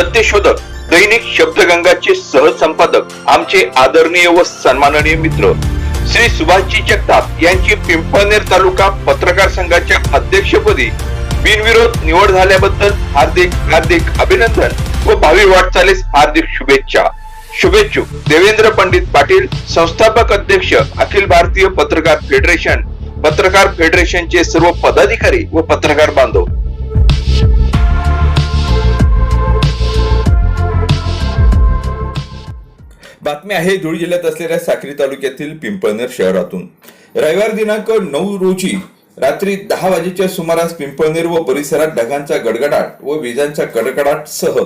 सत्यशोधक दैनिक शब्दगंगाचे सहसंपादक आमचे आदरणीय व सन्माननीय मित्र श्री सुभाषजी जगताप यांची पिंपळनेर तालुका पत्रकार संघाच्या अध्यक्षपदी बिनविरोध निवड झाल्याबद्दल हार्दिक हार्दिक अभिनंदन व भावी वाटचालीस हार्दिक शुभेच्छा. शुभेच्छुक देवेंद्र पंडित पाटील संस्थापक अध्यक्ष अखिल भारतीय पत्रकार फेडरेशन पत्रकार फेडरेशनचे सर्व पदाधिकारी व पत्रकार बांधव. बातमी आहे धुळे जिल्ह्यात असलेल्या साक्री तालुक्यातील पिंपळनेर शहरातून. रविवार दिनांक नऊ रोजी रात्री दहा वाजेच्या सुमारास पिंपळनेर व परिसरात ढगांचा गडगडाट व विजांचा कडकडाट सह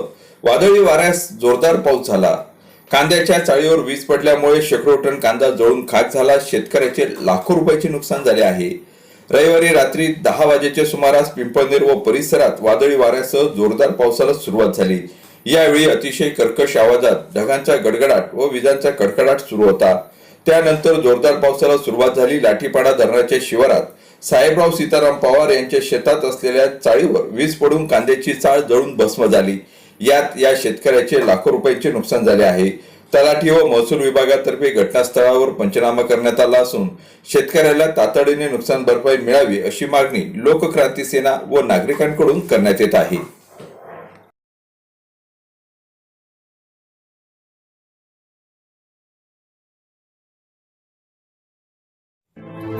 वादळी वाऱ्यास जोरदार पाऊस झाला. कांद्याच्या चाळीवर वीज पडल्यामुळे शेकडो टन कांदा जळून खाक झाला. शेतकऱ्याचे लाखो रुपयाचे नुकसान झाले आहे. रविवारी रात्री दहा वाजेच्या सुमारास पिंपळनेर व परिसरात वादळी वाऱ्यासह जोरदार पावसाला सुरुवात झाली. यावेळी अतिशय कर्कश आवाजात ढगांचा गडगडाट व विजांचा कडकडाट सुरू होता. त्यानंतर जोरदार पावसाला सुरुवात झाली. लाठीपाडा धरणाच्या शिवारात साहेबराव सीताराम पवार यांच्या शेतात असलेल्या चाळीवर वीज पडून कांद्याची चाळ जळून भस्म झाली. यात या शेतकऱ्याचे लाखो रुपयांचे नुकसान झाले आहे. तलाठी व महसूल विभागातर्फे घटनास्थळावर पंचनामा करण्यात आला असून शेतकऱ्याला तातडीने नुकसान भरपाई मिळावी अशी मागणी लोकक्रांती सेना व नागरिकांकडून करण्यात येत आहे.